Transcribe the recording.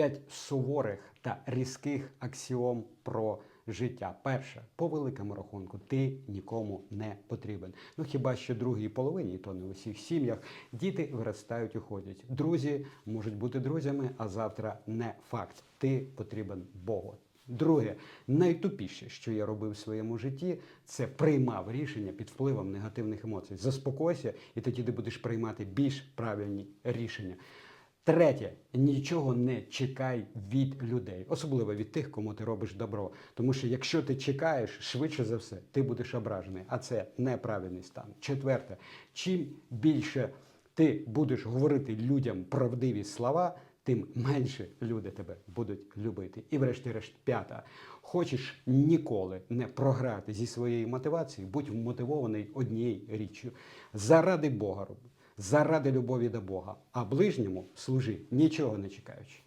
п'ять суворих та різких аксіом про життя. Перше, по великому рахунку, ти нікому не потрібен. Ну хіба що другій половині, то не у всіх сім'ях, діти виростають, уходять. Друзі можуть бути друзями, а завтра не факт. Ти потрібен Богу. Друге, найтупіше, що я робив в своєму житті, це приймав рішення під впливом негативних емоцій. Заспокойся, і тоді ти будеш приймати більш правильні рішення. Третє, нічого не чекай від людей, особливо від тих, кому ти робиш добро. Тому що якщо ти чекаєш, швидше за все, ти будеш ображений, а це неправильний стан. Четверте, чим більше ти будеш говорити людям правдиві слова, тим менше люди тебе будуть любити. І врешті-решт, п'ята. Хочеш ніколи не програти зі своєю мотивацією, будь мотивований однією річчю. Заради Бога роби, заради любові до Бога, а ближньому служи, нічого не чекаючи.